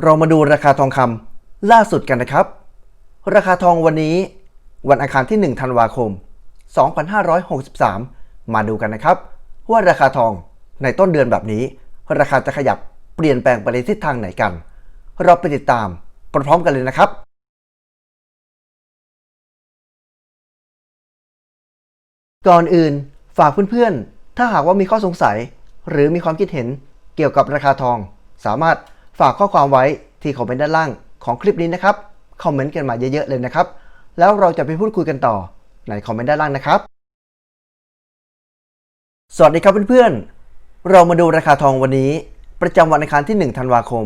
เรามาดูราคาทองคำล่าสุดกันนะครับ ราคาทองวันนี้ วันอังคารที่ 1 ธันวาคม 2563 มาดูกันนะครับ ว่าราคาทองในต้นเดือนแบบนี้ ราคาจะขยับเปลี่ยนแปลงไปในทิศทางไหนกัน เราไปติดตามพร้อมๆกันเลยนะครับ ก่อนอื่นฝากเพื่อนๆ ถ้าหากว่ามีข้อสงสัย หรือมีความคิดเห็นเกี่ยวกับราคาทองสามารถ ฝากข้อความไว้ที่คอมเมนต์ด้านล่างของคลิปนี้นะครับ คอมเมนต์กันมาเยอะๆเลยนะครับ แล้วเราจะไปพูดคุยกันต่อในคอมเมนต์ด้านล่างนะครับ สวัสดีครับเพื่อนๆ เรามาดูราคาทองวันนี้ ประจำวันอังคารที่ 1 ธันวาคม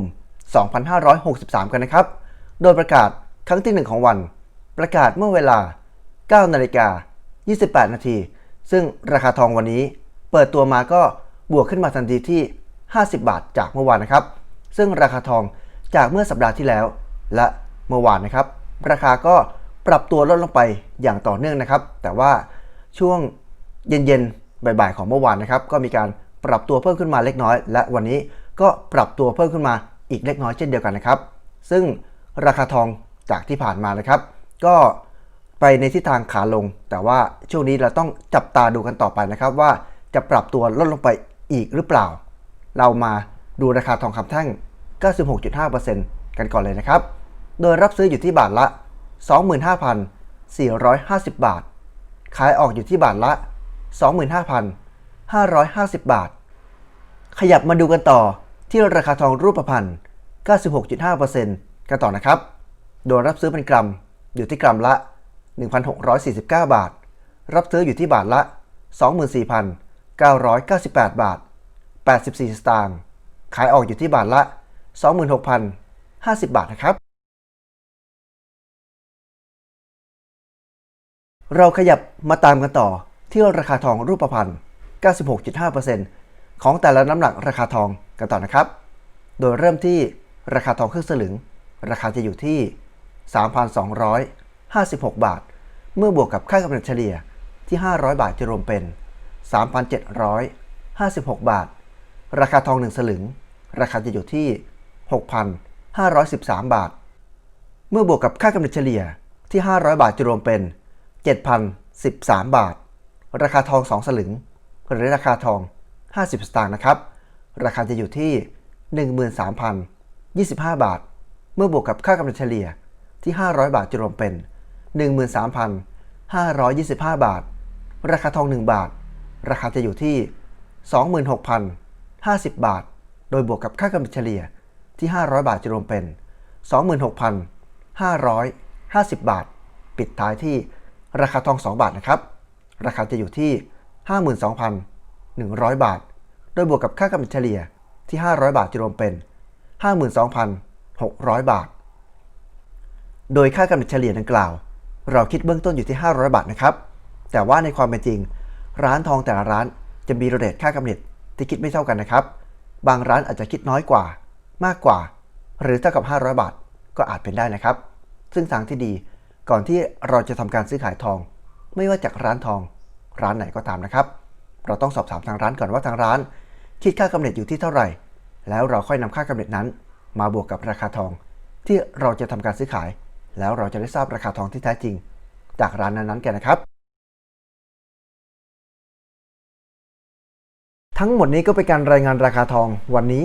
2563 กันนะครับ โดยประกาศครั้งที่ 1 ของวัน ประกาศเมื่อเวลา 9 นาฬิกา 28 นาที ซึ่งราคาทองวันนี้เปิดตัวมาก็บวกขึ้นมาทันทีที่ 50 บาทจากเมื่อวานนะครับ ซึ่งราคาทองจากเมื่อสัปดาห์ที่แล้ว และเมื่อวานนะครับ ราคาก็ปรับตัวลดลงไปอย่างต่อเนื่องนะครับ แต่ว่าช่วงเย็นๆบ่ายๆของเมื่อวานนะครับ ก็มีการปรับตัวเพิ่มขึ้นมาเล็กน้อย และวันนี้ก็ปรับตัวเพิ่มขึ้นมาอีกเล็กน้อยเช่นเดียวกันนะครับ ซึ่งราคาทองจากที่ผ่านมานะครับ ก็ไปในทิศทางขาลง แต่ว่าช่วงนี้เราต้องจับตาดูกันต่อไปนะครับ ว่าจะปรับตัวลดลงไปอีกหรือเปล่า เรามาดูราคาทองคำแท่ง 96.5%กันก่อนเลยนะครับ โดยรับซื้ออยู่ที่บาทละ 25,450 บาท ขายออกอยู่ที่บาทละ 25,550 บาท ขยับมาดูกันต่อที่ราคาทองรูปพรรณ96.5%กันต่อนะครับ โดยรับซื้อเป็นกรัมอยู่ที่กรัมละ 1,649 บาท รับซื้ออยู่ที่บาทละ 24,998 บาท 84 สตางค์ ขายออกอยู่ที่บาทละ 26,050 บาทนะครับ เราขยับมาตามกันต่อที่ราคาทองรูปพรรณ 96.5%ของแต่ละน้ำหนักราคาทองกันต่อนะครับ โดยเริ่มที่ราคาทองครึ่งสลึง ราคาจะอยู่ที่ 3,256 บาท เมื่อบวกกับค่ากำเนิดเฉลี่ยที่ 500 บาทจะรวมเป็น 3,756 บาท ราคาทอง 1 สลึง ราคาจะอยู่ที่ 6,513 บาท เมื่อบวกกับค่ากำเนิดเฉลี่ยที่ 500 บาทจะรวมเป็น 7,013 บาท ราคาทอง 2 สลึง หรือราคาทอง 50 สตางค์นะครับ ราคาจะอยู่ที่ 13,025 บาท เมื่อบวกกับค่ากำเนิดเฉลี่ยที่ 500 บาทจะรวมเป็น 13,525 บาท ราคาทอง 1 บาท ราคาจะอยู่ที่ 26,050 บาท โดยบวกกับค่ากำเนิดเฉลี่ย ที่ 500 บาทจะรวมเป็น 26,550 บาท ปิดท้ายที่ราคาทอง 2 บาทนะครับ ราคาจะอยู่ที่ 52,100 บาท โดยบวกกับค่ากำเนิดเฉลี่ยที่ 500 บาทจะรวมเป็น 52,600 บาท โดยค่ากำเนิดเฉลี่ยดังกล่าว เราคิดเบื้องต้นอยู่ที่ 500 บาทนะครับ แต่ว่าในความเป็นจริง ร้านทองแต่ละร้านจะมีเรทค่ากำเนิดที่คิดไม่เท่ากันนะครับ บางร้านอาจจะคิดน้อยกว่า มากกว่า หรือเท่ากับ 500 บาทก็อาจเป็นได้นะครับ ซึ่งทางที่ดีก่อนที่เราจะทำการซื้อขายทอง ไม่ว่าจากร้านทอง ร้านไหนก็ตามนะครับ เราต้องสอบถามทางร้านก่อนว่าทางร้าน คิดค่ากำเนิดอยู่ที่เท่าไหร่ แล้วเราค่อยนำค่ากำเนิดนั้น มาบวกกับราคาทอง ที่เราจะทำการซื้อขาย แล้วเราจะได้ทราบราคาทองที่แท้จริง จากร้านนั้นๆกันนะครับ ทั้งหมดนี้ก็เป็นการรายงานราคาทองวันนี้